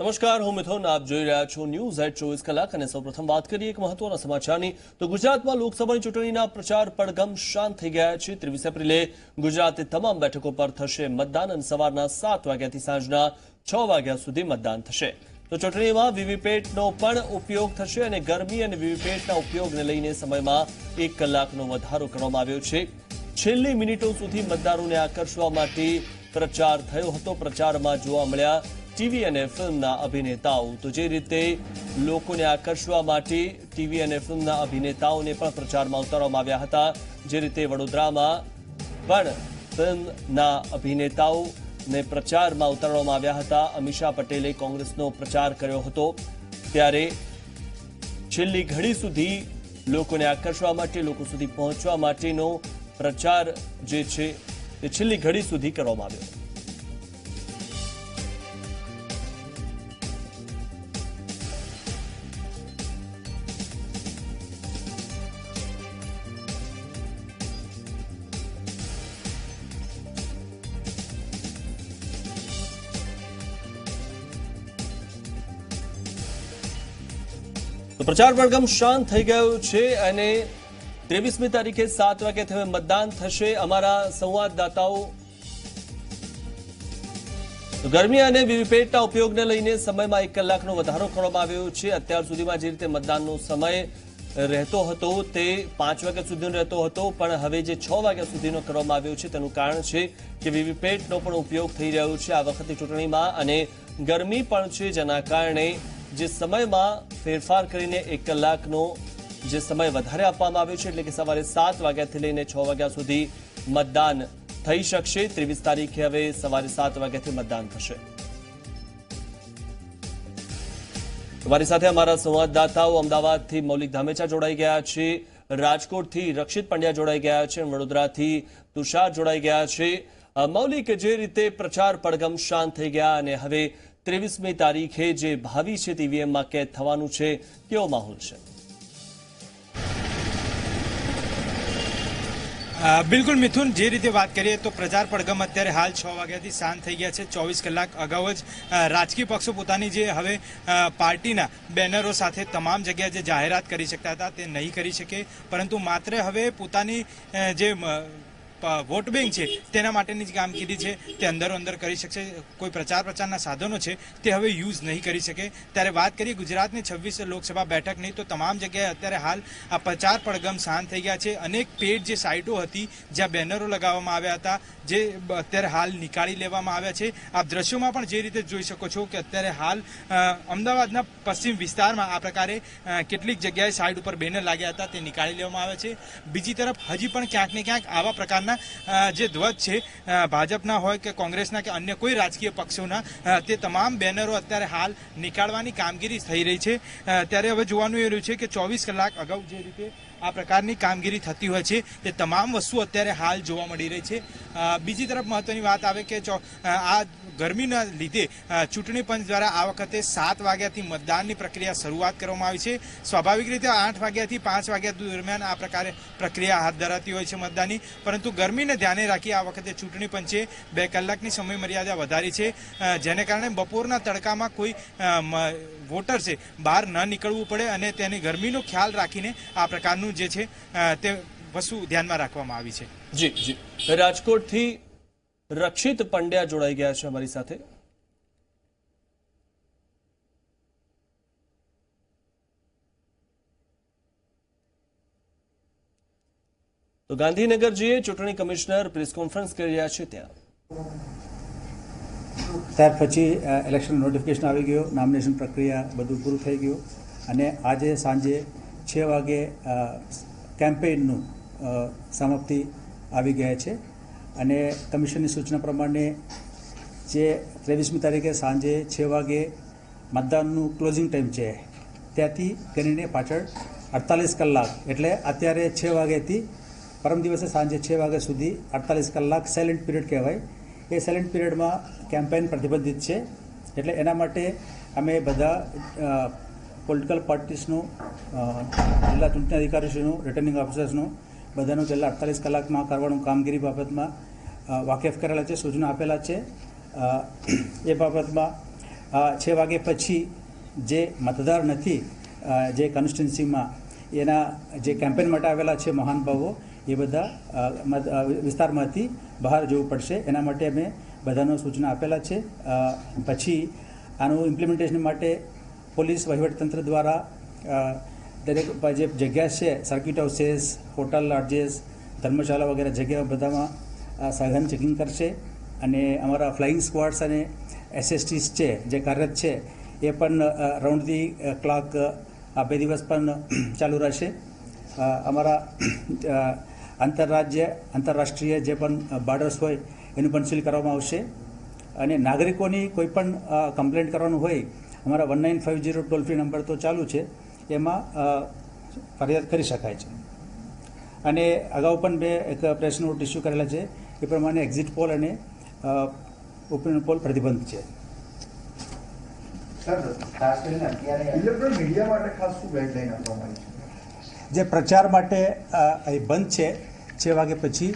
નમસ્કાર, હું મિથુન, આપ જોઈ રહ્યા છો ન્યૂઝ એટ ચોવીસ કલાક અને સૌપ્રથમ વાત કરીએ એક મહત્વના સમાચારની. તો ગુજરાતમાં લોકસભાની ચૂંટણીના પ્રચાર પડઘમ શાંત થઈ ગયા છે. ત્રેવીસ એપ્રિલે ગુજરાતે તમામ બેઠકો પર થશે મતદાન અને સવારના સાત વાગ્યાથી સાંજના છ વાગ્યા સુધી મતદાન થશે. તો ચૂંટણીમાં વીવીપેટનો પણ ઉપયોગ થશે અને ગરમી અને વીવીપેટના ઉપયોગને લઈને સમયમાં એક કલાકનો વધારો કરવામાં આવ્યો છે. છેલ્લી મિનિટો સુધી મતદારોને આકર્ષવા માટે પ્રચાર થયો હતો. પ્રચારમાં જોવા મળ્યા ટીવી અને ફિલ્મના અભિનેતાઓ. તો જે રીતે લોકોને આકર્ષવા માટે ટીવી અને ફિલ્મના અભિનેતાઓને પણ પ્રચારમાં ઉતારવામાં આવ્યા હતા, જે રીતે વડોદરામાં પણ ફિલ્મના અભિનેતાઓને પ્રચારમાં ઉતારવામાં આવ્યા હતા. અમિશા પટેલે કોંગ્રેસનો પ્રચાર કર્યો હતો. ત્યારે છેલ્લી ઘડી સુધી લોકોને આકર્ષવા માટે, લોકો સુધી પહોંચવા માટેનો પ્રચાર જે છે, એ છેલ્લી ઘડી સુધી કરવામાં આવ્યો પ્રચાર પડઘમ શાંત થઈ ગયો છે અને ત્રેવીસમી તારીખે સાત વાગે હવે મતદાન થશે. અમારા સંવાદદાતાઓ ગરમી અને વીવીપેટના ઉપયોગને લઈને સમયમાં એક કલાકનો વધારો કરવામાં આવ્યો છે. અત્યાર સુધીમાં જે રીતે મતદાનનો સમય રહેતો હતો તે પાંચ વાગ્યા સુધીનો રહેતો હતો, પણ હવે જે છ વાગ્યા સુધીનો કરવામાં આવ્યો છે તેનું કારણ છે કે વીવીપેટનો પણ ઉપયોગ થઈ રહ્યો છે આ વખતે ચૂંટણીમાં અને ગરમી પણ છે જેના કારણે જે સમયમાં ફેરફાર કરીને એક કલાકનો જે સમય વધારે આપવામાં આવ્યો છે, એટલે કે સવારે સાત વાગ્યાથી લઈને છ વાગ્યા સુધી મતદાન થઈ શકશે. ત્રેવીસ તારીખે હવે સવારે સાત વાગ્યાથી મતદાન થશે. તમારી સાથે અમારા સંવાદદાતાઓ અમદાવાદથી મૌલિક ધામેચા જોડાઈ ગયા છે, રાજકોટથી રક્ષિત પંડ્યા જોડાઈ ગયા છે, વડોદરાથી તુષાર જોડાઈ ગયા છે. મૌલિક, જે રીતે પ્રચાર પડગમ શાંત થઈ ગયા અને હવે ત્રેવીસમી તારીખે જે ભાવિ છે ઈવીએમમાં કેદ થવાનું છે, કેવો માહોલ છે? બિલકુલ મિથુન, જે રીતે વાત કરીએ તો પ્રચાર પડઘમ અત્યારે હાલ છ વાગ્યાથી શાંત થઈ ગયા છે, ચોવીસ કલાક અગાઉ જ રાજકીય પક્ષો પોતાની જે હવે પાર્ટીના બેનરો સાથે તમામ જગ્યાએ જે જાહેરાત કરી શકતા હતા તે નહીં કરી શકે, પરંતુ માત્ર હવે પોતાની જે વોટ બેંક છે, તેના માટેની જે કામગીરી છે, તે અંદરો અંદર કરી શકશે, કોઈ પ્રચાર પ્રચારના સાધનો છે, તે હવે યુઝ નહીં કરી શકે. ત્યારે વાત કરીએ ગુજરાતની છવ્વીસ લોકસભા બેઠકની, તો તમામ જગ્યાએ અત્યારે હાલ આ પ્રચાર પડગમ શાંત થઈ ગયા છે. અનેક પેડ જે સાઇટો હતી, જ્યાં બેનરો લગાવવામાં આવ્યા હતા જે અત્યારે હાલ નીકાળી લેવામાં આવ્યા છે. આપ દ્રશ્યોમાં પણ જે રીતે જોઈ શકો છો કે અત્યારે હાલ અમદાવાદના પશ્ચિમ વિસ્તારમાં આ પ્રકારે કેટલીક જગ્યાએ સાઈડ ઉપર બેનર લાગ્યા હતા, તે નીકાળી લેવામાં આવ્યા છે. બીજી તરફ હજી પણ ક્યાંક ને ક્યાંક આવા પ્રકારના જે ધ્વજ છે ભાજપના હોય કે કોંગ્રેસના કે અન્ય કોઈ રાજકીય પક્ષોના તે તમામ બેનરો અત્યારે હાલ નીકાળવાની કામગીરી થઈ રહી છે. ત્યારે હવે જોવાનું એ રહ્યું છે કે ચોવીસ કલાક અગાઉ જે રીતે આ પ્રકારની કામગીરી થતી હોય છે. તે તમામ વસ્તુ અત્યારે હાલ જોવા મળી રહી છે. બીજી તરફ મહત્વની વાત આવે કે આ ગરમીના લીધે ચૂંટણી પંચ દ્વારા આ વખતે સાત વાગ્યાથી મતદાનની પ્રક્રિયા શરૂઆત કરવામાં આવી છે. સ્વાભાવિક રીતે આઠ વાગ્યાથી પાંચ વાગ્યા દરમિયાન આ પ્રકારે પ્રક્રિયા હાથ ધરાતી હોય છે મતદાનની. પરંતુ ગરમીને ધ્યાને રાખી આ વખતે ચૂંટણી પંચે બે કલાકની સમય મર્યાદા વધારી છે. જેને કારણે બપોરના તડકામાં કોઈ વોટર છે, બહાર ન નીકળવું પડે અને તેની ગરમીનો ખ્યાલ રાખીને આ પ્રકારનું જે છે તે વસ્તુ ધ્યાનમાં રાખવામાં આવી છે. જી જી. રાજકોટથી રક્ષિત પંડ્યા જોડાઈ ગયા છે અમારી સાથે. તો ગાંધીનગર જઈએ ચૂંટણી કમિશનર પ્રેસ કોન્ફરન્સ કરી રહ્યા છે ત્યાં. ત્યાર પછી ઇલેક્શન નોટિફિકેશન આવી ગયો નોમિનેશન પ્રક્રિયા બધું પૂરું થઈ ગયું અને આજે સાંજે છ વાગે કેમ્પેઇનનું સમાપ્તિ આવી ગયા છે. અને કમિશનની સૂચના પ્રમાણે જે ત્રેવીસમી તારીખે સાંજે છ વાગે મતદાનનું ક્લોઝિંગ ટાઈમ છે, ત્યાંથી કરીને પાછળ અડતાલીસ કલાક, એટલે અત્યારે છ વાગ્યાથી પરમ દિવસે સાંજે છ વાગ્યા સુધી અડતાલીસ કલાક સાયલેન્ટ પીરિયડ કહેવાય. એ સાયલેન્ટ પીરિયડમાં કેમ્પેઇન પ્રતિબંધિત છે. એટલે એના માટે અમે બધા પોલિટિકલ પાર્ટીસનું જિલ્લા ચૂંટણી અધિકારીશ્રીનું રિટર્નિંગ ઓફિસર્સનું બધાનું છેલ્લા અડતાલીસ કલાકમાં કરવાનું કામગીરી બાબતમાં વાકેફ કરેલા છે, સૂચના આપેલા છે. એ બાબતમાં છ વાગે પછી જે મતદાર નથી જે કોન્સ્ટિટ્યુન્સીમાં એના જે કેમ્પેન માટે આવેલા છે મહાનુભાવો, એ બધા વિસ્તારમાંથી બહાર જવું પડશે. એના માટે અમે બધાનો સૂચના આપેલા છે. પછી આનું ઇમ્પ્લિમેન્ટેશન માટે પોલીસ વહીવટતંત્ર દ્વારા દરેક જે જગ્યા છે સર્કિટ હાઉસીસ હોટલ લોડજીસ ધર્મશાળા વગેરે જગ્યાઓ બધામાં સઘન ચેકિંગ કરશે. અને અમારા ફ્લાઇંગ સ્ક્વોડ્સ અને એસએસટીસ છે, જે કાર્યરત છે, એ પણ રાઉન્ડ ધી ક્લાક આ બે દિવસ પણ ચાલુ રહેશે. અમારા આંતરરાજ્ય આંતરરાષ્ટ્રીય જે પણ બોર્ડર્સ હોય એનું પણ સીલ કરવામાં આવશે. અને નાગરિકોની કોઈ પણ કમ્પ્લેન્ટ કરવાનું હોય અમારા one nine five zero toll free number તો ચાલુ છે એમાં ફરિયાદ કરી શકાય છે. અને અગાઉ પણ મેં એક પ્રેસ નોટ ઇસ્યુ કરેલા છે એ પ્રમાણે એક્ઝિટ પોલ અને ઓપિનિયન પોલ પ્રતિબંધ છે. જે પ્રચાર માટે અહીં બંધ છે છ વાગે પછી,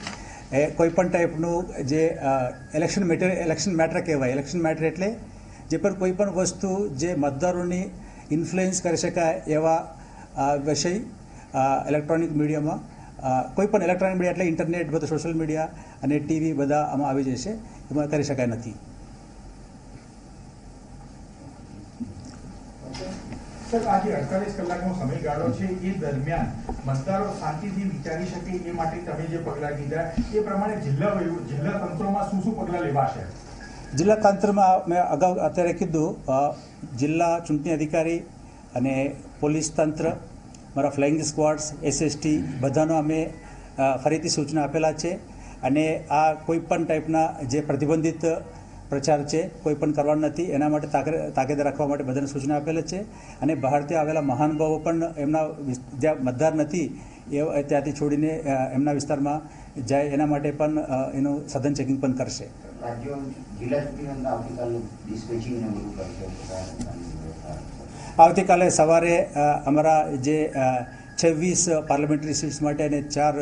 એ કોઈ પણ ટાઈપનું જે ઇલેક્શન મેટર ઇલેક્શન મેટર કહેવાય. ઇલેક્શન મેટર એટલે જે પણ કોઈ પણ વસ્તુ જે મતદારોની ઇન્ફ્લુઅન્સ કરી શકાય એવા વિષય ઇલેક્ટ્રોનિક મીડિયામાં કોઈ પણ ઇલેક્ટ્રોનિક મીડિયા એટલે ઇન્ટરનેટ બધા સોશિયલ મીડિયા અને ટીવી બધા આમાં આવી જશે. એમાં કરી શકાય નથી. સર આ અડતાલીસ કલાકનો સમયગાળો છે એ દરમિયાન મતદારો શાંતિથી વિચારી શકે એ માટે તમે જે પગલાં લીધા એ પ્રમાણે જિલ્લા જિલ્લા તંત્રોમાં શું શું પગલાં લેવાશે? જિલ્લા તંત્રમાં મેં અગાઉ અત્યારે કીધું જિલ્લા ચૂંટણી અધિકારી અને પોલીસ તંત્ર, મારા ફ્લાઇંગ સ્ક્વોડ્સ, એસએસટી બધાનો અમે ફરીથી સૂચના આપેલા છે. અને આ કોઈ પણ ટાઈપના જે પ્રતિબંધિત પ્રચાર છે કોઈ પણ કરવાનો નથી. એના માટે તાકે- તાકીદ રાખવા માટે બધાને સૂચના આપેલ છે. અને બહારથી આવેલા મહાનુભાવો પણ એમના જ્યાં મતદાર નથી એ ત્યાંથી છોડીને એમના વિસ્તારમાં જાય એના માટે પણ એનું સઘન ચેકિંગ પણ કરશે. આવતીકાલે સવારે અમારા જે છવ્વીસ પાર્લામેન્ટરી સીટ્સ માટે અને ચાર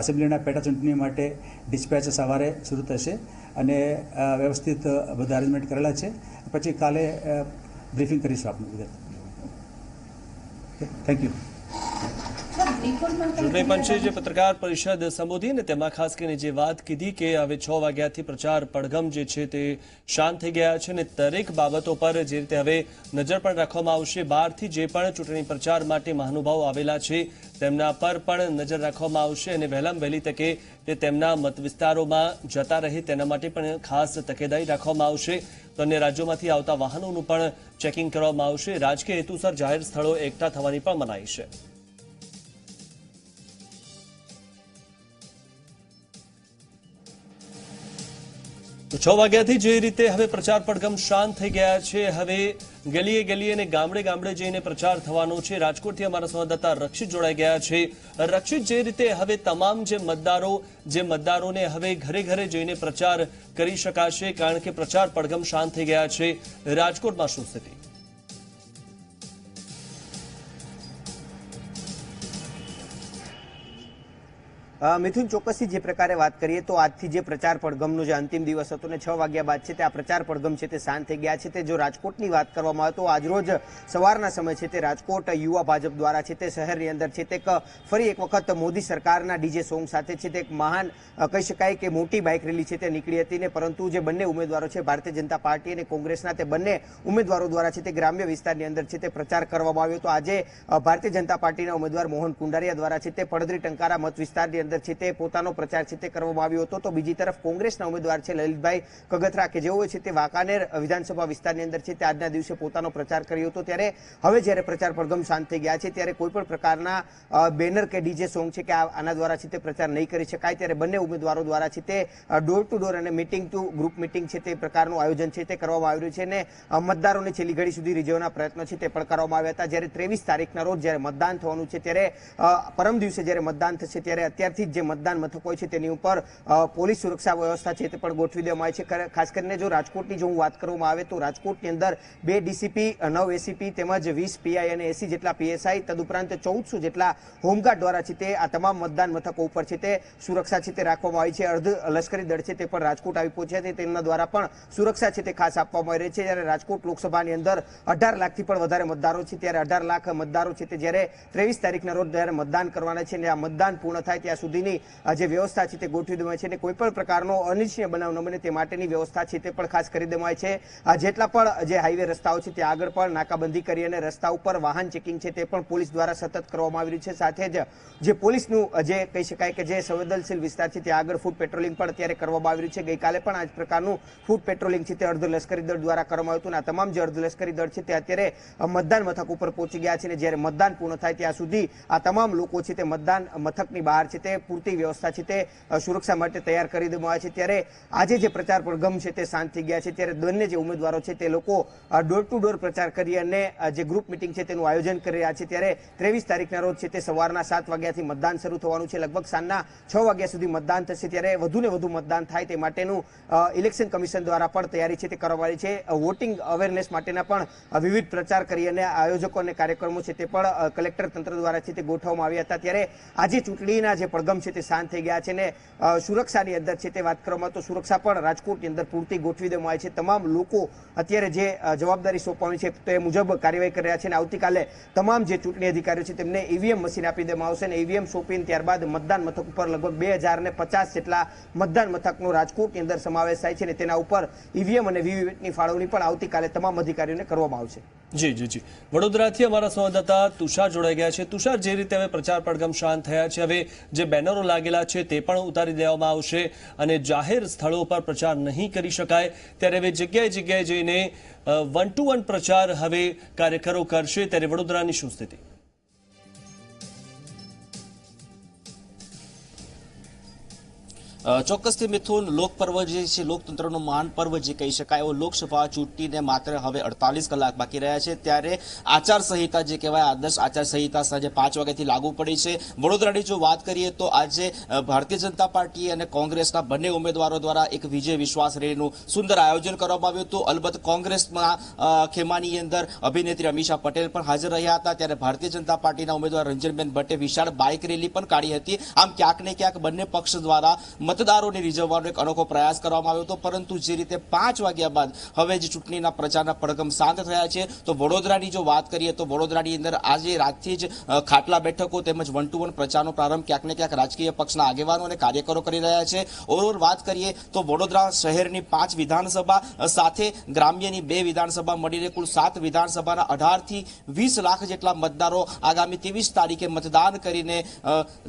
એસેમ્બલીના પેટા ચૂંટણી માટે ડિસ્પેચ સવારે શરૂ થશે. અને વ્યવસ્થિત બધા અરેન્જમેન્ટ કરેલા છે. પછી કાલે બ્રીફિંગ કરીશું આપનું. વિગત થેન્ક યુ ચૂંટણી પંચે જે પત્રકાર પરિષદ સંબોધી ને તેમાં ખાસ કરીને જે વાત કીધી કે હવે છ વાગ્યાથી પ્રચાર પડઘમ જે છે તે શાંત થઈ ગયા છે અને દરેક બાબતો પર જે રીતે હવે નજર પણ રાખવામાં આવશે. બહારથી જે પણ ચૂંટણી પ્રચાર માટે મહાનુભાવો આવેલા છે તેમના પર પણ નજર રાખવામાં આવશે અને વહેલામ વહેલી તકે તે તેમના મત વિસ્તારોમાં જતા રહે તેના માટે પણ ખાસ તકેદારી રાખવામાં આવશે. તો અન્ય રાજ્યોમાંથી આવતા વાહનોનું પણ ચેકિંગ કરવામાં આવશે. રાજકીય હેતુસર જાહેર સ્થળો એકઠા થવાની પણ મનાઈ છે. છ વાગ્યાથી જે રીતે હવે પ્રચાર પડઘમ શાંત થઈ ગયા છે, હવે ગલીએ ગલીએ અને ગામડે ગામડે જઈને પ્રચાર થવાનો છે. રાજકોટથી અમારા સંવાદદાતા રક્ષિત જોડાઈ ગયા છે. રક્ષિત જે રીતે હવે તમામ જે મતદારો, જે મતદારોને હવે ઘરે ઘરે જઈને પ્રચાર કરી શકાશે, કારણ કે પ્રચાર પડઘમ શાંત થઈ ગયા છે. રાજકોટમાં શું સ્થિતિ? મિથુન ચોક્કસથી જે પ્રકારે વાત કરીએ તો આજથી જે પ્રચાર પડગમનો જે અંતિમ દિવસ હતો ને છ વાગ્યા બાદ છે તે આ પ્રચાર પડગમ છે તે શાંત થઈ ગયા છે તે જો રાજકોટની વાત કરવામાં આવે તો આજરોજ સવારના સમય છે તે રાજકોટ યુવા ભાજપ દ્વારા છે તે શહેરની અંદર છે તે ફરી એક વખત મોદી સરકારના ડીજે સોંગ સાથે છે તે એક મહાન કહી શકાય કે મોટી બાઇક રેલી છે તે નીકળી હતી ને પરંતુ જે બંને ઉમેદવારો છે ભારતીય જનતા પાર્ટી અને કોંગ્રેસના તે બંને ઉમેદવારો દ્વારા છે તે ગ્રામ્ય વિસ્તારની અંદર છે તે પ્રચાર કરવામાં આવ્યો તો આજે ભારતીય જનતા પાર્ટીના ઉમેદવાર મોહન કુંડારિયા દ્વારા છે તે પડદરી ટંકારા મત વિસ્તારની અંદર છે તે પોતાનો પ્રચાર છે તે કરવામાં આવ્યો હતો. તો બીજી તરફ કોંગ્રેસના ઉમેદવાર છે લલિતભાઈ કગથરા, કે જેઓ છે તે વાંકાનેર વિધાનસભા વિસ્તારની અંદર છે તે આજના દિવસે પોતાનો પ્રચાર કર્યો હતો. ત્યારે હવે જ્યારે પ્રચાર પડઘમ શાંત થઈ ગયા છે, ત્યારે કોઈ પણ પ્રકારના બેનર કે ડીજે સોંગ છે કે આના દ્વારા છે તે પ્રચાર નહીં કરી શકાય. ત્યારે બંને ઉમેદવારો દ્વારા છે તે ડોર ટુ ડોર અને મીટિંગ ટુ ગ્રુપ મીટિંગ છે તે પ્રકારનું આયોજન છે તે કરવામાં આવ્યું છે અને મતદારોને છેલ્લી ઘડી સુધી રીઝવવાના પ્રયત્નો છે તે પણ કરવામાં આવ્યા હતા. જ્યારે ત્રેવીસ તારીખના રોજ જ્યારે મતદાન થવાનું છે, ત્યારે પરમ દિવસે જ્યારે મતદાન થશે, ત્યારે અત્યારથી પહેલેથી જ મતદાન મથક છે તેની ઉપર પોલીસ સુરક્ષા વ્યવસ્થા છે તે પણ ગોઠવી દેવામાં આવી છે. ખાસ કરીને જો રાજકોટની જો હું વાત કરવામાં આવે તો રાજકોટની અંદર બે ડીસીપી નવ એસીપી તેમજ વીસ પીઆઈ અને એસી જેટલા પીએસઆઈ, તદુપરાંત ચૌદસો જેટલા હોમગાર્ડ દ્વારા છે તે આ તમામ મતદાન મથકો ઉપર છે તે સુરક્ષા છે તે રાખવામાં આવી છે. અર્ધ લશ્કરી દળ છે તે પણ રાજકોટ આવી પહોંચ્યા છે તેમના દ્વારા પણ સુરક્ષા છે તે ખાસ આપવામાં આવી રહી છે. જ્યારે રાજકોટ લોકસભાની અંદર અઢાર લાખથી પણ વધારે મતદારો છે, ત્યારે અઢાર લાખ મતદારો છે તે જ્યારે ત્રેવીસ તારીખના રોજ જ્યારે મતદાન કરવાના છે અને આ મતદાન પૂર્ણ થાય ત્યાં સુધીની જે વ્યવસ્થા છે તે ગોઠવી દેવાય છે અને કોઈ પણ પ્રકારનો અનિચ્છનીય બનાવ ન બને તે માટેની વ્યવસ્થા છે તે પણ ખાસ કરી દેવાય છે. જેટલા પણ જે હાઈવે રસ્તાઓ છે તે આગળ પણ નાકાબંધી કરી અને રસ્તા ઉપર વાહન ચેકિંગ છે તે પણ પોલીસ દ્વારા સતત કરવામાં આવી રહ્યું છે. સાથે જ જે પોલીસનું જે કહી શકાય કે જે સંવેદનશીલ વિસ્તાર છે ત્યાં આગળ ફૂડ પેટ્રોલિંગ પણ અત્યારે કરવામાં આવી રહ્યું છે. ગઈકાલે પણ આ પ્રકારનું ફૂડ પેટ્રોલિંગ છે તે અર્ધ લશ્કરી દળ દ્વારા કરવામાં આવ્યું હતું અને આ તમામ જે અર્ધ લશ્કરી દળ છે તે અત્યારે મતદાન મથક ઉપર પહોંચી ગયા છે અને જ્યારે મતદાન પૂર્ણ થાય ત્યાં સુધી આ તમામ લોકો છે તે મતદાન મથકની બહાર છે તે પૂરતી વ્યવસ્થા છે તે સુરક્ષા માટે તૈયાર કરી દેવામાં આવે છે. ત્યારે આજે જે પ્રચાર પડઘમ છે તે શાંત થઈ ગયા છે. ત્યારે બંને જે ઉમેદવારો છે તે લોકો ડોર ટુ ડોર પ્રચાર કરી અને જે ગ્રુપ મિટિંગ છે તેનું આયોજન કરી રહ્યા છે. ત્યારે ત્રેવીસ તારીખના રોજ છે તે સવારના સાત વાગ્યાથી મતદાન શરૂ થવાનું છે. લગભગ સાંજના છ વાગ્યા સુધી મતદાન થશે. ત્યારે વધુ ને વધુ મતદાન થાય તે માટેનું ઇલેક્શન કમિશન દ્વારા પણ તૈયારી છે તે કરવાની છે. વોટિંગ અવેરનેસ માટેના પણ વિવિધ પ્રચાર કરી અને આયોજકો અને કાર્યક્રમો છે તે પણ કલેક્ટર તંત્ર દ્વારા છે તે ગોઠવવામાં આવ્યા હતા. ત્યારે આજે ચૂંટણીના જે પડઘમ છે તે શાંત થઈ ગયા છે અને સુરક્ષાની અંદર છે તે વાત કરવામાં તો સુરક્ષા પણ રાજકોટની અંદર પૂરતી ગોઠવી દેવામાં આવી છે. તમામ લોકો અત્યારે જે જવાબદારી સોંપવાની છે તે મુજબ કાર્યવાહી કરી રહ્યા છે અને આવતીકાલે તમામ જે ચૂંટણી અધિકારીઓ છે તેમને ઈવીએમ મશીન આપી દેવામાં આવશે અને ઈવીએમ સોંપીને ત્યારબાદ મતદાન મથક ઉપર લગભગ બે હજાર ને પચાસ જેટલા મતદાન મથકનો રાજકોટની અંદર સમાવેશ થાય છે અને તેના ઉપર ઈવીએમ અને વીવીપેટની ફાળવણી પણ આવતીકાલે તમામ અધિકારીઓને કરવામાં આવશે. જી જી જી. વડોદરાથી અમારા સંવાદદાતા તુષાર જોડાઈ ગયા છે. તુષાર, જે રીતે હવે પ્રચાર પડઘમ શાંત થયા છે, હવે જે બેનરો લાગેલા છે તે પણ ઉતારી દેવામાં આવશે અને જાહેર સ્થળો પર પ્રચાર નહીં કરી શકાય. ત્યારે હવે જગ્યાએ જગ્યાએ જઈને વન ટુ વન પ્રચાર હવે કાર્યકરો કરશે. ત્યારે વડોદરાની શું સ્થિતિ? ચોક્કસથી મિથુન લોક પર્વ જે છે, લોકતંત્રનું મહાન પર્વ જે કહી શકાય, એવો લોકસભા ચૂંટણીને માત્ર હવે અડતાલીસ કલાક બાકી રહ્યા છે. ત્યારે આચારસંહિતા જે કહેવાય, આદર્શ આચારસંહિતા સાંજે પાંચ વાગ્યાથી લાગુ પડી છે. વડોદરાની જો વાત કરીએ તો આજે ભારતીય જનતા પાર્ટી અને કોંગ્રેસના બંને ઉમેદવારો દ્વારા એક વિજય વિશ્વાસ રેલીનું સુંદર આયોજન કરવામાં આવ્યું હતું. અલબત્ત કોંગ્રેસમાં ખેમાની અંદર અભિનેત્રી અમીષા પટેલ પણ હાજર રહ્યા હતા. ત્યારે ભારતીય જનતા પાર્ટીના ઉમેદવાર રંજનબેન ભટ્ટે વિશાળ બાઇક રેલી પણ કાઢી હતી. આમ ક્યાંક ને ક્યાંક બંને પક્ષ દ્વારા મતદારોને રીઝવવાનો એક અનોખો પ્રયાસ કરવામાં આવ્યો હતો. પરંતુ જે રીતે પાંચ વાગ્યા બાદ હવે જે ચૂંટણીના પ્રચારના પડઘમ શાંત થયા છે, તો વડોદરાની જો વાત કરીએ, તો વડોદરાની અંદર આજે રાતથી જ ખાટલા બેઠકો તેમજ વન ટુ વન પ્રચારનો પ્રારંભ ક્યાંક ને ક્યાંક રાજકીય પક્ષના આગેવાનો અને કાર્યકરો કરી રહ્યા છે. ઓવરઓલ વાત કરીએ, તો વડોદરા શહેરની પાંચ વિધાનસભા સાથે ગ્રામ્યની બે વિધાનસભા મળીને કુલ સાત વિધાનસભાના અઢારથી વીસ લાખ જેટલા મતદારો આગામી ત્રેવીસ તારીખે મતદાન કરીને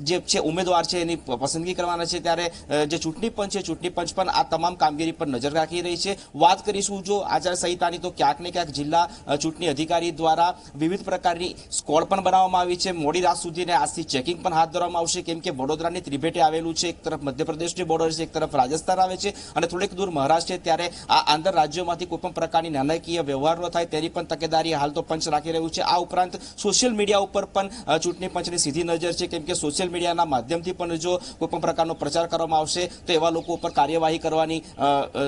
જે છે, ઉમેદવાર છે એની પસંદગી કરવાના છે. ત્યારે જે ચૂંટણી પંચ છે, ચૂંટણી પંચ પણ આ તમામ કામગીરી પર નજર રાખી રહી છે. વાત કરીશું જો આચારસંહિતાની તો ક્યાંક ને ક્યાંક જિલ્લા ચૂંટણી અધિકારી દ્વારા વિવિધ પ્રકારની સ્કોડ પણ બનાવવામાં આવી છે. મોડી રાત સુધીને આજથી ચેકિંગ પણ હાથ ધરવામાં આવશે. કેમ કે વડોદરાની ત્રિભેટે આવેલું છે. એક તરફ મધ્યપ્રદેશની બોર્ડર છે, એક તરફ રાજસ્થાન આવે છે અને થોડીક દૂર મહારાષ્ટ્ર છે. ત્યારે આ આંતર રાજ્યોમાંથી કોઈ પણ પ્રકારની નાણાકીય વ્યવહાર ન થાય તેની પણ તકેદારી હાલ તો પંચ રાખી રહ્યું છે. આ ઉપરાંત સોશિયલ મીડિયા ઉપર પણ ચૂંટણી પંચની સીધી નજર છે. કેમ કે સોશિયલ મીડિયાના માધ્યમથી પણ જો કોઈ પણ પ્રકારનો પ્રચાર કરવામાં આવશે તો એવા લોકો ઉપર કાર્યવાહી કરવાની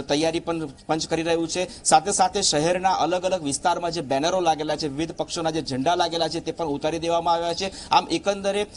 તૈયારી પણ પંચ કરી રહ્યું છે. સાથે સાથે શહેરના અલગ અલગ વિસ્તારમાં જે બેનરો લાગેલા છે, વિવિધ પક્ષોના જે ઝંડા લાગેલા છે તે પણ ઉતારી દેવામાં આવ્યા છે. આમ એકંદરે એક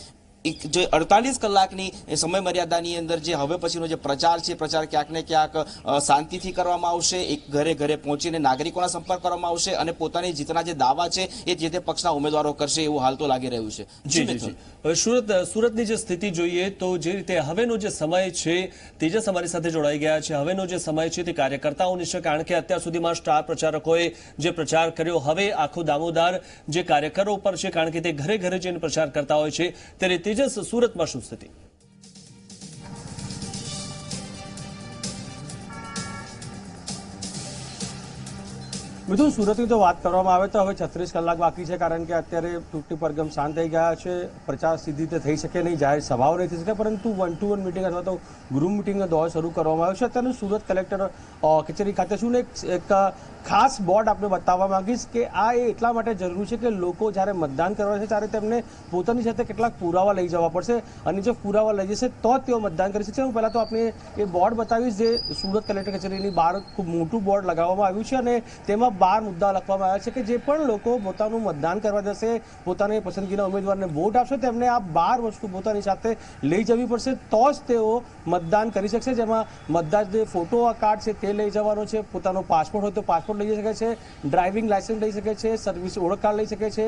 જે અડતાલીસ કલાકની એ સમય મર્યાદાની અંદર જે હવે પછીનો જે પ્રચાર છે પ્રચાર ક્યાંક ને ક્યાંક શાંતિથી કરવામાં આવશે એક ઘરે ઘરે પહોંચીને નાગરિકોના સંપર્ક કરવામાં આવશે અને પોતાની જીતના જે દાવા છે એ જે તે પક્ષના ઉમેદવારો કરશે એવું હાલ તો લાગી રહ્યું છે. જી હવે સુરત સુરતની જે સ્થિતિ જોઈએ તો જે રીતે હવેનો જે સમય છે તેજસ અમારી સાથે જોડાઈ ગયા છે. હવેનો જે સમય છે તે કાર્યકર્તાઓની છે કારણ કે અત્યાર સુધીમાં સ્ટાર પ્રચારકોએ જે પ્રચાર કર્યો હવે આખો દામોદાર જે કાર્યકરો પર છે કારણ કે તે ઘરે ઘરે જઈને પ્રચાર કરતા હોય છે તેજસ સુરતમાં શું સ્થિતિ મિથુન સુરતની તો વાત કરવામાં આવે તો હવે છત્રીસ કલાક બાકી છે, કારણ કે અત્યારે ચૂંટણી પરગમ શાંત થઈ ગયા છે. પ્રચાર સીધી રીતે થઈ શકે નહીં, જાહેર સભાઓ નહીં થઈ શકે, પરંતુ વન ટુ વન મિટિંગ અથવા તો ગૃહ મિટિંગનો દોર શરૂ કરવામાં આવ્યો છે. અત્યારે સુરત કલેક્ટર કચેરી ખાતે છું ને એક- ખાસ બોર્ડ આપણે બતાવવા માંગીશ કે આ એ એટલા માટે જરૂરી છે કે લોકો જ્યારે મતદાન કરવા છે ત્યારે તેમને પોતાની સાથે કેટલાક પુરાવા લઈ જવા પડશે અને જો પુરાવા લઈ જશે, તો જ તેઓ મતદાન કરી શકશે. હું પહેલાં તો આપણે એ બોર્ડ બતાવીશ જે સુરત કલેક્ટર કચેરીની બહાર ખૂબ મોટું બોર્ડ લગાવવામાં આવ્યું છે અને તેમાં બાર મુદ્દા લખવામાં આવ્યા છે કે જે પણ લોકો પોતાનું મતદાન કરવા જશે, પોતાની પસંદગીના ઉમેદવારને વોટ આપશે, તેમને આ બાર વસ્તુ પોતાની સાથે લઈ જવી પડશે, તો જ તેઓ મતદાન કરી શકશે. જેમાં મતદાર જે ફોટો કાર્ડ છે તે લઈ જવાનો છે, પોતાનો પાસપોર્ટ હોય તો પાસપોર્ટ લઈ શકે છે ડ્રાઇવિંગ લાયસન્સ લઈ શકે છે સર્વિસ ઓળખ કાર્ડ લઈ શકે છે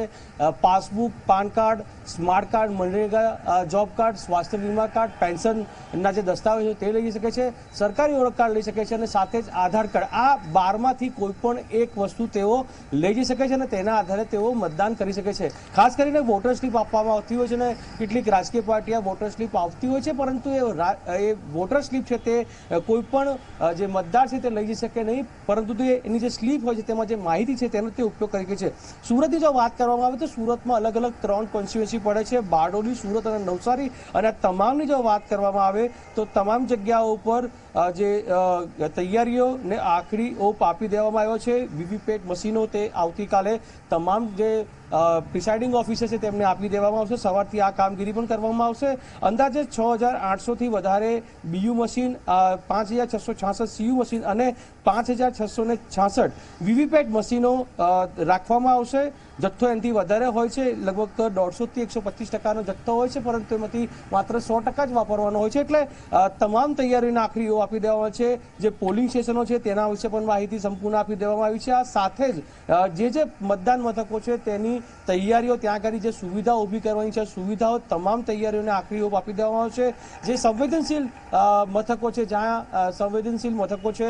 passbook PAN card smart card MNREGA job card સ્વાસ્થ્ય વીમા કાર્ડ, પેન્શનના જે દસ્તાવેજો તે લઈ શકે છે, સરકારી ઓળખ કાર્ડ લઈ શકે છે અને સાથે જ આધાર કાર્ડ. આ બારમાંથી કોઈ પણ એક વસ્તુ તેઓ લઈ જઈ શકે છે અને તેના આધારે તેઓ મતદાન કરી શકે છે. ખાસ કરીને વોટર સ્લીપ આપવામાં આવતી હોય છે અને કેટલીક રાજકીય પાર્ટી આ વોટર સ્લીપ આવતી હોય છે, પરંતુ એ વોટર સ્લીપ છે તે કોઈ પણ જે મતદાર છે તે લઈ જઈ શકે નહીં, પરંતુ તે એની જે સ્લીપ હોય છે તેમાં જે માહિતી છે તેનો તે ઉપયોગ કરી શકે છે. સુરતની જો વાત કરવામાં આવે તો સુરતમાં અલગ અલગ ત્રણ કોન્સ્ટિટ્યુન્સી પડે છે, બારડોલી, સુરત અને નવસારી અને તમામની જો વાત કરવામાં આવે તો તમામ જગ્યાઓ ઉપર જે તૈયારીઓને આખરી ઓપ આપી દેવામાં આવ્યો છે. વીવીપેટ મશીનો તે આવતીકાલે તમામ જે પ્રિસાઇડિંગ ઓફિસર છે તેમને આપી દેવામાં આવશે. સવારથી આ કામગીરી પણ કરવામાં આવશે. અંદાજે છ હજાર આઠસોથી વધારે બીયુ મશીન પાંચ હજાર છસો છાસઠ સીયુ મશીન અને પાંચ હજાર છસો ને છાસઠ વીવીપેટ મશીનો રાખવામાં આવશે. જથ્થો એનાથી વધારે હોય છે, લગભગ દોઢસોથી એકસો પચીસ ટકાનો જથ્થો હોય છે, પરંતુ એમાંથી માત્ર સો ટકા જ વાપરવાનો હોય છે. એટલે તમામ તૈયારીઓને આખરીઓ આપી દેવામાં છે, જે પોલિંગ સ્ટેશનો છે, તેના વિશે પણ માહિતી સંપૂર્ણ આપી દેવામાં આવી છે. આ સાથે જ જે જે મતદાન મથકો છે, તેની તૈયારીઓ, ત્યાં આગળ જે સુવિધાઓ ઊભી કરવાની છે સુવિધાઓ તમામ તૈયારીઓને આખરીઓ આપી દેવામાં આવશે. જે સંવેદનશીલ મથકો છે, જ્યાં સંવેદનશીલ મથકો છે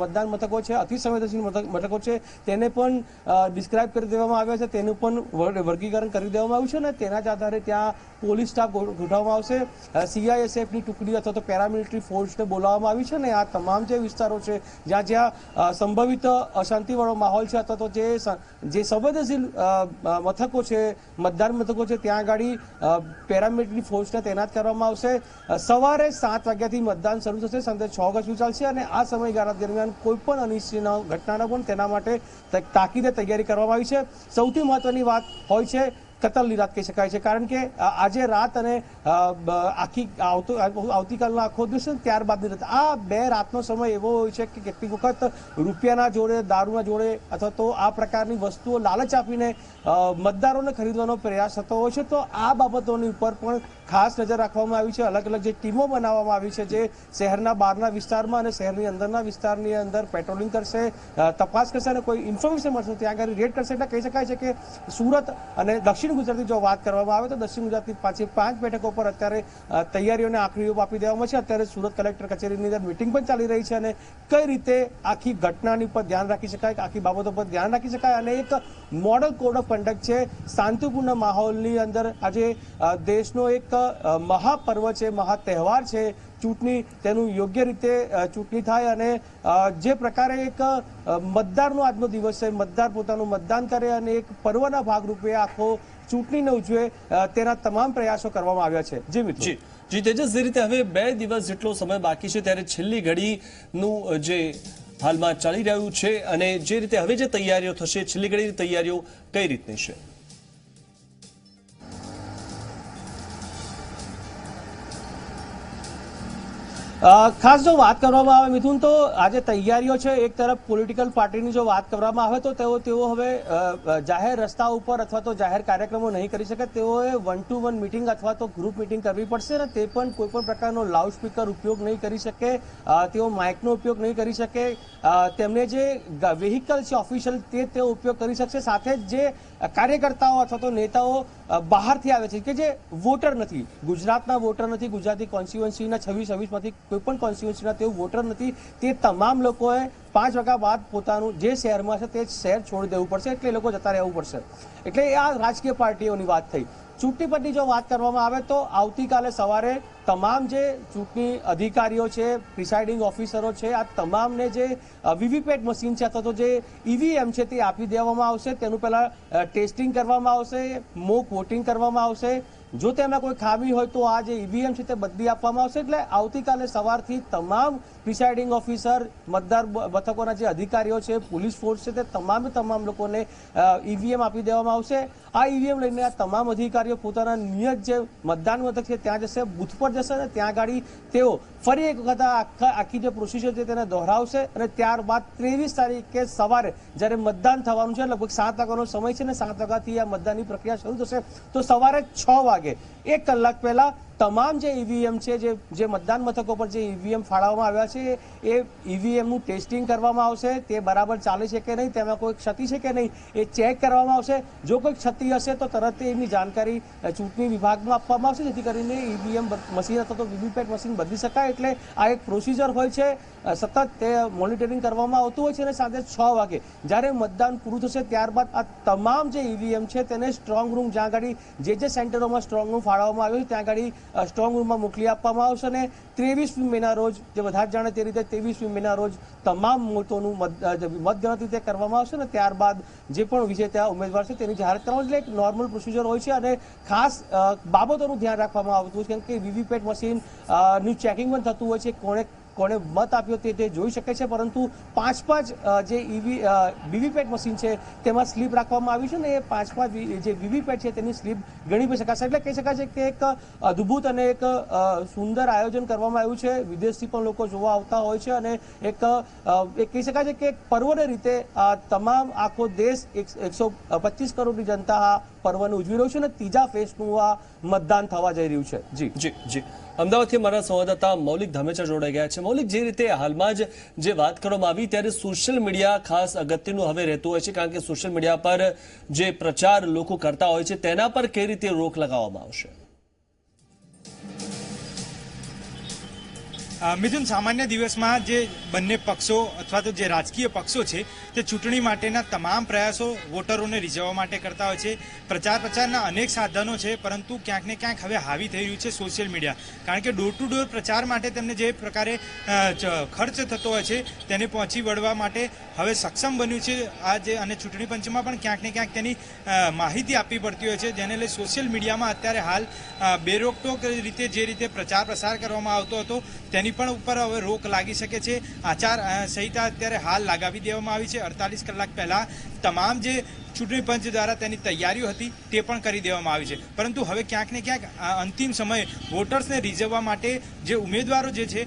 મતદાન મથકો છે અતિ સંવેદનશીલ મથકો છે, તેને પણ ડિસ્ક્રાઇબ કરી દેવામાં આવ્યા છે. તેનું પણ વર્ગીકરણ કરી દેવામાં આવ્યું છે અને તેના જ આધારે ત્યાં પોલીસ સ્ટાફ ગોઠવવામાં આવશે. સીઆઈએસએફની ટુકડી અથવા તો પેરામિલિટરી ફોર્સને બોલાવવામાં આવી છે અને આ તમામ જે વિસ્તારો છે, જ્યાં જ્યાં સંભવિત અશાંતિવાળો માહોલ છે અથવા તો જે જે સંવેદનશીલ મથકો છે, મતદાન મથકો છે, ત્યાં આગળ પેરામિલિટરી ફોર્સને તૈનાત કરવામાં આવશે. સવારે સાત વાગ્યાથી મતદાન શરૂ થશે, સાંજે છ સુધી ચાલશે અને આ સમયગાળા દરમિયાન કોઈ પણ અનિશ્ચિત ઘટના ન બને તેના માટે તાકીદે તૈયારી કરવામાં આવી છે. સૌથી મહત્વની વાત હોય છે, કતલની રાત કહી શકાય છે. કારણ કે આજે રાત અને આખી આવતો, આવતીકાલનો આખો દિવસ ત્યારબાદ રાત. આ બે રાતનો સમય એવો હોય છે કે કેટલીક વખત રૂપિયાના જોડે, દારૂના જોડે અથવા તો આ પ્રકારની વસ્તુઓ લાલચ આપીને મતદારોને ખરીદવાનો પ્રયાસ થતો હોય છે. તો આ બાબતોની ઉપર પણ ખાસ નજર રાખવામાં આવી છે. અલગ અલગ જે ટીમો બનાવવામાં આવી છે જે શહેરના બહારના વિસ્તારમાં અને શહેરની અંદરના વિસ્તારની અંદર પેટ્રોલિંગ કરશે તપાસ કરશે અને કોઈ ઇન્ફોર્મેશન મળશે ત્યાં આગળ રેડ કરશે. એટલે કહી શકાય છે કે સુરત અને દક્ષિણ ગુજરાતની જો વાત કરવામાં આવે તો દક્ષિણ ગુજરાતની પાછી પાંચ બેઠકો પર અત્યારે તૈયારીઓને આખરી આપી દેવામાં છે. અત્યારે સુરત કલેક્ટર કચેરીની અંદર મિટિંગ પણ ચાલી રહી છે અને કઈ રીતે આખી ઘટનાની પર ધ્યાન રાખી શકાય, આખી બાબતો પર ધ્યાન રાખી શકાય અને એક મોડલ કોડ ઓફ કન્ડક્ટ છે, શાંતિપૂર્ણ માહોલની અંદર આજે દેશનો એક મહાપર્વ છે મહા તહેવાર છે, ચૂંટણી તેનું યોગ્ય રીતે ચૂંટણી થાય અને જે પ્રકારે એક મતદારનો આજનો દિવસ છે, મતદાર પોતાનું મતદાન કરે અને એક પર્વના ભાગરૂપે આખો ચૂંટણીને ઉજવે તેના તમામ પ્રયાસો કરવામાં આવ્યા છે. જી મિત્રો. જી, તેજસ, જે રીતે હવે બે દિવસ જેટલો સમય બાકી છે, ત્યારે છેલ્લી ઘડીનું જે હાલમાં ચાલી રહ્યું છે અને જે રીતે હવે જે તૈયારીઓ થશે, છેલ્લી ઘડીની તૈયારીઓ કઈ રીતની છે? ખાસ જો વાત કરવામાં આવે મિથુન, તો આજે તૈયારીઓ છે એક તરફ પોલિટિકલ પાર્ટીની જો વાત કરવામાં આવે, તો તેઓ તેઓ હવે જાહેર રસ્તા ઉપર અથવા તો જાહેર કાર્યક્રમો નહીં કરી શકે. તેઓએ વન ટુ વન મિટિંગ અથવા તો ગ્રુપ મિટિંગ કરવી પડશે અને તે પણ કોઈ પણ પ્રકારનો લાઉડ સ્પીકર ઉપયોગ નહીં કરી શકે. તેઓ માઇકનો ઉપયોગ નહીં કરી શકે. તેમને જે વેહિકલ છે ઓફિશિયલ તે તેઓ ઉપયોગ કરી શકશે. સાથે જ જે કાર્યકર્તાઓ અથવા તો નેતાઓ બહારથી આવે છે, કે જે વોટર નથી. ગુજરાતના વોટર નથી, ગુજરાતી કોન્સ્ટિટ્યુઅન્સીના છવ્વીસ છવ્વીસમાંથી કોઈ પણ કોન્સ્ટિટ્યુન્સીના તેઓ વોટર નથી, તે તમામ લોકોએ પાંચ વાગ્યા બાદ પોતાનું જે શહેરમાં છે તે શહેર છોડી દેવું પડશે, એટલે એ લોકો જતા રહેવું પડશે. એટલે આ રાજકીય પાર્ટીઓની વાત થઈ. ચૂંટણી પરની જો વાત કરવામાં આવે તો આવતીકાલે સવારે તમામ જે ચૂંટણી અધિકારીઓ છે પ્રિસાઇડિંગ ઓફિસરો છે, આ તમામને જે વીવીપેટ મશીન છે અથવા તો જે ઈવીએમ છે તે આપી દેવામાં આવશે. તેનું પહેલાં ટેસ્ટિંગ કરવામાં આવશે મોક વોટિંગ કરવામાં આવશે. જો તેમાં કોઈ ખામી હોય તો આ જે ઈવીએમ છે તે બદલી આપવામાં આવશે એટલે આવતીકાલે સવારથી તમામ પ્રિસાઇડિંગ ઓફિસર, મતદાર મથકોના જે અધિકારીઓ છે, પોલીસ ફોર્સ છે તે તમામે તમામ લોકોને ઈવીએમ આપી દેવામાં આવશે. આ ઈવીએમ લઈને આ તમામ અધિકારીઓ પોતાના નિયત જે મતદાન મથક છે ત્યાં જશે, બૂથ પર જશે અને ત્યાં ગાડી તેઓ ફરી એક વખત આખા, આખી જે પ્રોસિજર છે તેને દોહરાવશે અને ત્યારબાદ ત્રેવીસ તારીખે સવારે જ્યારે મતદાન થવાનું છે, લગભગ સાત વાગ્યાનો સમય છે ને સાત વાગ્યાથી આ મતદાનની પ્રક્રિયા શરૂ થશે, તો સવારે છ વાગે એક કલાક પહેલા તમામ જે ઈવીએમ છે, જે જે મતદાન મથકો પર જે ઈવીએમ ફાળવવામાં આવ્યા છે, એ ઈવીએમનું ટેસ્ટિંગ કરવામાં આવશે, તે બરાબર ચાલે છે કે નહીં, તેમાં કોઈ ક્ષતિ છે કે નહીં, એ ચેક કરવામાં આવશે. જો કોઈ ક્ષતિ હશે, તો તરત એની જાણકારી ચૂંટણી વિભાગમાં આપવામાં આવશે, જેથી કરીને ઈવીએમ મશીન અથવા તો વીવીપેટ મશીન બદલી શકાય. એટલે આ એક પ્રોસિજર હોય છે સતત તે મોનિટરિંગ કરવામાં આવતું હોય છે અને સાંજે છ વાગે. જ્યારે મતદાન પૂરું થશે, ત્યારબાદ આ તમામ જે ઈવીએમ છે, તેને સ્ટ્રોંગ રૂમ જ્યાં આગળ જે જે સેન્ટરોમાં સ્ટ્રોંગ રૂમ ફાળવવામાં આવ્યો છે, ત્યાં આગળ સ્ટ્રોંગ રૂમમાં મોકલી આપવામાં આવશે અને ત્રેવીસમી મેના રોજ જે બધા જ જાણે તે રીતે ત્રેવીસમી મેના રોજ તમામ મતોનું મતગણતરી તે કરવામાં આવશે અને ત્યારબાદ જે પણ વિજેતા ઉમેદવાર છે તેની જાહેરાત કરવામાં. એટલે એક નોર્મલ પ્રોસિજર હોય છે અને ખાસ બાબતોનું ધ્યાન રાખવામાં આવતું હોય છે કેમ કે વીવીપેટ મશીનનું ચેકિંગ પણ થતું હોય છે કોણે કોણે મત આપ્યો તે તે જોઈ શકે છે, પરંતુ પાંચ પાંચ જે ઈવી વીવીપેટ મશીન છે તેમાં સ્લીપ રાખવામાં આવી છે ને એ પાંચ પાંચ જે વીવીપેટ છે તેની સ્લીપ ગણી શકાશે. એટલે કહી શકાય છે કે એક અદ્ભુત અને એક સુંદર આયોજન કરવામાં આવ્યું છે. વિદેશથી પણ લોકો જોવા આવતા હોય છે અને એક એક કહી શકાય છે કે એક પર્વને રીતે તમામ આખો દેશ એકસો પચીસ કરોડની જનતા આ પર્વને ઉજવી રહ્યું છે અને ત્રીજા ફેઝનું આ મતદાન થવા જઈ રહ્યું છે. જી. જી જી. અમદાવાદથી મારા સંવાદદાતા મૌલિક ધામેચા જોડાઈ ગયા છે. મૌલિક, જે રીતે હાલમાં જ જે વાત કરવામાં આવી, ત્યારે સોશિયલ મીડિયા ખાસ અગત્યનું હવે રહેતું હોય છે, કારણ કે સોશિયલ મીડિયા પર જે પ્રચાર લોકો કરતા હોય છે, તેના પર કઈ રીતે રોક લગાવવામાં આવશે? મિથુન, સામાન્ય દિવસમાં જે બંને પક્ષો અથવા તો જે રાજકીય પક્ષો છે, તે ચૂંટણી માટેના તમામ પ્રયાસો વોટરોને રીઝવવા માટે કરતા હોય છે. પ્રચાર પ્રચારના અનેક સાધનો છે, પરંતુ ક્યાંક ને ક્યાંક હવે હાવી થઈ રહ્યું છે સોશિયલ મીડિયા. કારણ કે ડોર ટુ ડોર પ્રચાર માટે તેમને જે પ્રકારે ખર્ચ થતો હોય છે, તેને પહોંચી વળવા માટે હવે સક્ષમ બન્યું છે આ જે અને ચૂંટણી પંચમાં પણ ક્યાંક ને ક્યાંક તેની માહિતી આપવી પડતી હોય છે. જેને લઈ સોશિયલ મીડિયામાં અત્યારે હાલ બેરોકટોક રીતે જે રીતે પ્રચાર પ્રસાર કરવામાં આવતો હતો, તેની પણ ઉપર હવે રોક લાગી શકે છે. આચાર સંહિતા અત્યારે હાલ લગાવી દેવામાં આવી છે. અડતાલીસ કલાક પહેલા તમામ જે ચૂંટણી પંચ દ્વારા તેની તૈયારીઓ હતી, તે પણ કરી દેવામાં આવી છે. પરંતુ હવે ક્યાંક ને ક્યાંક અંતિમ સમયે વોટર્સને રીઝવવા માટે જે ઉમેદવારો જે છે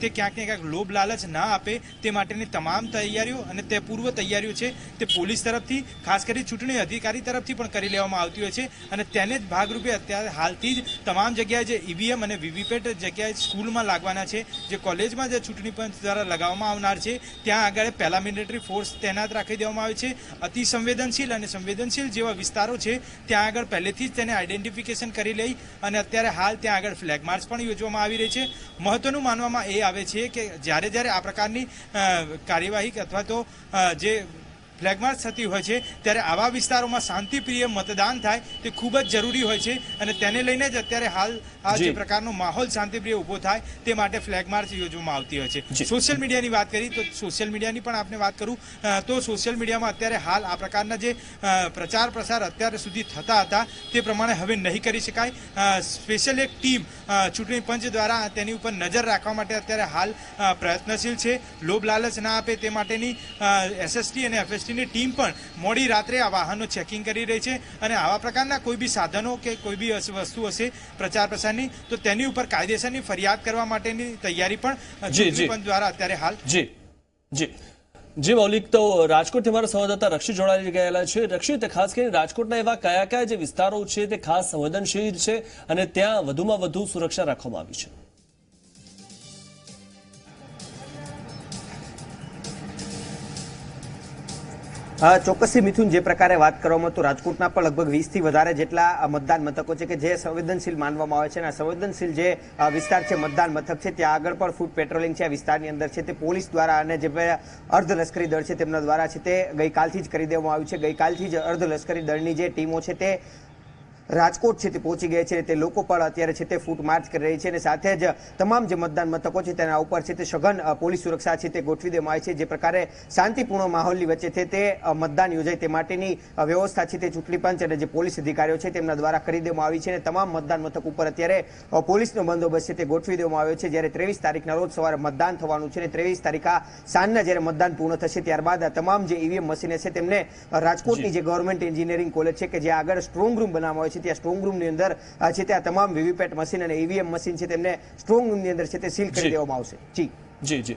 તે ક્યાંક ને ક્યાંક લોભ લાલચ ના આપે, તે માટેની તમામ તૈયારીઓ અને તે પૂર્વ તૈયારીઓ છે, તે પોલીસ તરફથી, ખાસ કરી ચૂંટણી અધિકારી તરફથી પણ કરી લેવામાં આવતી હોય છે. અને તેને જ ભાગરૂપે અત્યારે હાલથી જ તમામ જગ્યાએ જે ઈવીએમ અને વીવીપેટ જગ્યાએ સ્કૂલમાં લાગવાના છે, જે કોલેજમાં જે ચૂંટણી પંચ દ્વારા લગાવવામાં આવનાર છે, ત્યાં આગળ પહેલા મિલિટરી ફોર્સ તૈનાત રાખી દેવામાં આવે છે. અતિ સંવેદનશીલ અને સંવેદનશીલ જેવા વિસ્તારો છે, ત્યાં આગળ પહેલેથી જ તેને આઈડેન્ટિફિકેશન કરી લઈ અને અત્યારે હાલ ત્યાં આગળ ફ્લેગ માર્ચ પણ યોજવામાં આવી રહી છે. મહત્વનું માનવામાં એ આવે છે કે જ્યારે જ્યારે આ પ્રકારની કાર્યવાહી અથવા તો જે ફ્લેગ માર્ચ થતી હોય છે ત્યારે આવા વિસ્તારોમાં શાંતિપ્રિય મતદાન થાય તે ખૂબ જ જરૂરી હોય છે અને તેને લઈને જ અત્યારે હાલ આ જે પ્રકારનો માહોલ શાંતિપ્રિય ઊભો થાય તે માટે ફ્લેગ માર્ચ યોજવામાં આવતી હોય છે. સોશિયલ મીડિયાની વાત કરી તો સોશિયલ મીડિયાની પણ આપણે વાત કરું તો સોશિયલ મીડિયામાં અત્યારે હાલ આ પ્રકારના જે પ્રચાર પ્રસાર અત્યાર સુધી થતા હતા તે પ્રમાણે હવે નહીં કરી શકાય. સ્પેશિયલ એક ટીમ ચૂંટણી પંચ દ્વારા તેની ઉપર નજર રાખવા માટે અત્યારે હાલ પ્રયત્નશીલ છે. લોભ લાલચ ના આપે તે માટેની એસએસટી અને એફએસટીની ટીમ પણ મોડી રાત્રે આ વાહનો ચેકિંગ કરી રહી છે અને આવા પ્રકારના કોઈ બી સાધનો કે કોઈ બી વસ્તુ હશે પ્રચાર પ્રસારની તો તેની ઉપર કાયદેસરની ફરિયાદ કરવા માટેની તૈયારી પણ દ્વારા અત્યારે હાલ જી. જી. જી મૌલિક તો રાજકોટથી મારા સંવાદદાતા રક્ષિત જોડાઈ ગયેલા છે. રક્ષિત ખાસ કરીને રાજકોટના એવા કયા કયા જે વિસ્તારો છે તે ખાસ સંવેદનશીલ છે અને ત્યાં વધુમાં વધુ સુરક્ષા રાખવામાં આવી છે? ચોક્કસથી મિથુન, જે પ્રકારે વાત કરવામાં તો રાજકોટના પણ લગભગ વીસથી વધારે જેટલા મતદાન મથકો છે કે જે સંવેદનશીલ માનવામાં આવે છે અને સંવેદનશીલ જે વિસ્તાર છે, મતદાન મથક છે, ત્યાં આગળ પણ ફૂડ પેટ્રોલિંગ છે, આ વિસ્તારની અંદર છે, તે પોલીસ દ્વારા અને જે અર્ધલશ્કરી દળ છે, તેમના દ્વારા છે તે ગઈકાલથી જ કરી દેવામાં આવ્યું છે. ગઈકાલથી જ અર્ધલશ્કરી દળની જે ટીમો છે તે રાજકોટ છે તે પહોંચી ગયા છે તે લોકો પણ અત્યારે છે તે ફૂટ માર્ચ કરી રહી છે અને સાથે જ તમામ જે મતદાન મથકો છે તેના ઉપર છે તે સઘન પોલીસ સુરક્ષા છે તે ગોઠવી દેવામાં આવી છે. જે પ્રકારે શાંતિપૂર્ણ માહોલની વચ્ચે છે તે મતદાન યોજાય તે માટેની વ્યવસ્થા છે તે ચૂંટણી પંચ અને જે પોલીસ અધિકારીઓ છે તેમના દ્વારા કરી દેવામાં આવી છે અને તમામ મતદાન મથક ઉપર અત્યારે પોલીસનો બંદોબસ્ત છે તે ગોઠવી દેવામાં આવ્યો છે. જ્યારે ત્રેવીસ તારીખના રોજ સવારે મતદાન થવાનું છે અને ત્રેવીસ તારીખ આ સાંજના જ્યારે મતદાન પૂર્ણ થશે ત્યારબાદ તમામ જે ઈવીએમ મશીને છે તેમને રાજકોટની જે. ગવર્મેન્ટ એન્જિનિયરિંગ કોલેજ છે કે જે આગળ સ્ટ્રોંગ રૂમ બનાવવામાં આવે છે ત્યાં સ્ટ્રોંગ રૂમની અંદર છે ત્યાં તમામ વીવીપેટ મશીન અને ઈવીએમ મશીન છે તેમને સ્ટ્રોંગ રૂમની અંદર છે તે સીલ કરી દેવામાં આવશે. જી. જી જી.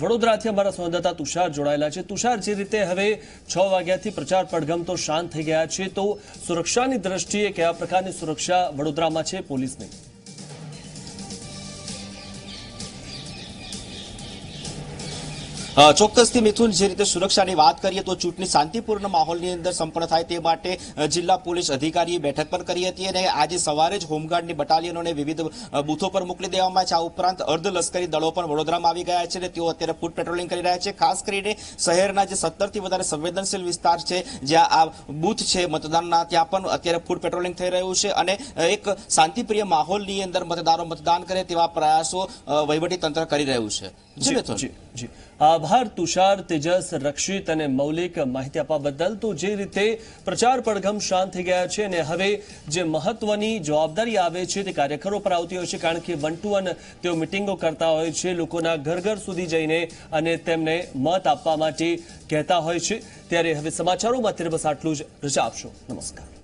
વડોદરાથી અમારા સંવાદદાતા તુષાર જોડાયેલા છે. તુષાર જે રીતે હવે છ વાગ્યાથી પ્રચાર પડઘમ તો શાંત થઈ ગયા છે તો સુરક્ષાની દ્રષ્ટિએ કયા પ્રકારની સુરક્ષા વડોદરામાં છે પોલીસની? ચોક્કસથી મિથુન, જે રીતે સુરક્ષાની વાત કરીએ તો ચૂંટણી શાંતિપૂર્ણ માહોલની અંદર સંપન્ન થાય તે માટે જિલ્લા પોલીસ અધિકારીએ બેઠક પણ કરી હતી અને આજે સવારે જ હોમગાર્ડની બટાલિયનોને વિવિધ બૂથો પર મોકલી દેવામાં છે. આ ઉપરાંત અર્ધલશ્કરી દળો પણ વડોદરામાં આવી ગયા છે અને તેઓ અત્યારે ફૂટ પેટ્રોલિંગ કરી રહ્યા છે. ખાસ કરીને શહેરના જે સત્તરથી વધારે સંવેદનશીલ વિસ્તાર છે, જ્યાં આ બૂથ છે, મતદાનના, ત્યાં પણ અત્યારે ફૂટ પેટ્રોલિંગ થઈ રહ્યું છે અને એક શાંતિપ્રિય માહોલની અંદર મતદારો મતદાન કરે તેવા પ્રયાસો વહીવટી તંત્ર કરી રહ્યું છે. જી જી. આભાર, તુષાર, તેજસ, રક્ષિત અને મૌલિક માહિતી આપવા બદલ તો જે રીતે પ્રચાર પડઘમ શાંત થઈ ગયા છે અને હવે જે મહત્વની જવાબદારી આવે છે તે કાર્યકરો પર આવતી હોય છે, કારણ કે વન ટુ વન તેઓ મિટિંગો કરતા હોય છે, લોકોના ઘર ઘર સુધી જઈને અને તેમને મત આપવા માટે કહેતા હોય છે. ત્યારે હવે સમાચારોમાં અત્યારે બસ આટલું જ. રજા આપશો. નમસ્કાર.